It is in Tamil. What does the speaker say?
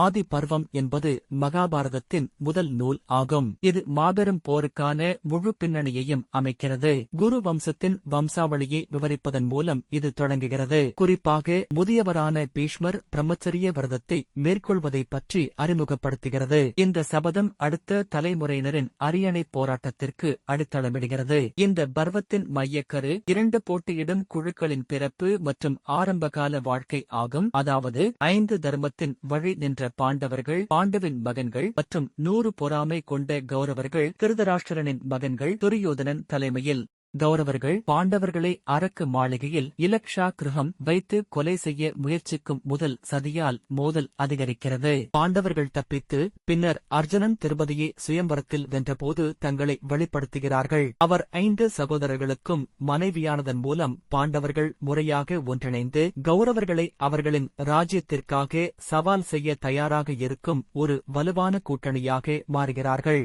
ஆதி பர்வம் என்பது மகாபாரதத்தின் முதல் நூல் ஆகும். இது மாபெரும் போருக்கான முழு பின்னணியையும் அமைக்கிறது. குரு வம்சத்தின் வம்சாவளியை விவரிப்பதன் மூலம் இது தொடங்குகிறது. குறிப்பாக முதியவரான பீஷ்மர் பிரம்மச்சரிய விரதத்தை மேற்கொள்வதை பற்றி அறிமுகப்படுத்துகிறது. இந்த சபதம் அடுத்த தலைமுறையினரின் அரியணை போராட்டத்திற்கு அடித்தளமிடுகிறது. இந்த பர்வத்தின் மையக்கரு இரண்டு போட்டியிடும் குழுக்களின் பிறப்பு மற்றும் ஆரம்பகால வாழ்க்கை ஆகும். அதாவது ஐந்து தர்மத்தின் வழி நின்ற பாண்டவர்கள் பாண்டவின் மகன்கள் மற்றும் நூறு பொறாமை கொண்ட கௌரவர்கள் கிருதராஷ்டிரனின் மகன்கள் துரியோதனன் தலைமையில். கௌரவர்கள் பாண்டவர்களை அரக்கு மாளிகையில் இலக்ஷா கிருஹம் வைத்து கொலை செய்ய முயற்சிக்கும் முதல் சதியால் மோதல் அதிகரிக்கிறது. பாண்டவர்கள் தப்பித்து பின்னர் அர்ஜுனன் திருபதியை சுயம்பரத்தில் வென்றபோது தங்களை வெளிப்படுத்துகிறார்கள். அவர் ஐந்து சகோதரர்களுக்கும் மனைவியானதன் மூலம் பாண்டவர்கள் முறையாக ஒன்றிணைந்து கௌரவர்களை அவர்களின் ராஜ்யத்திற்காக சவால் செய்ய தயாராக இருக்கும் ஒரு வலுவான கூட்டணியாக மாறுகிறார்கள்.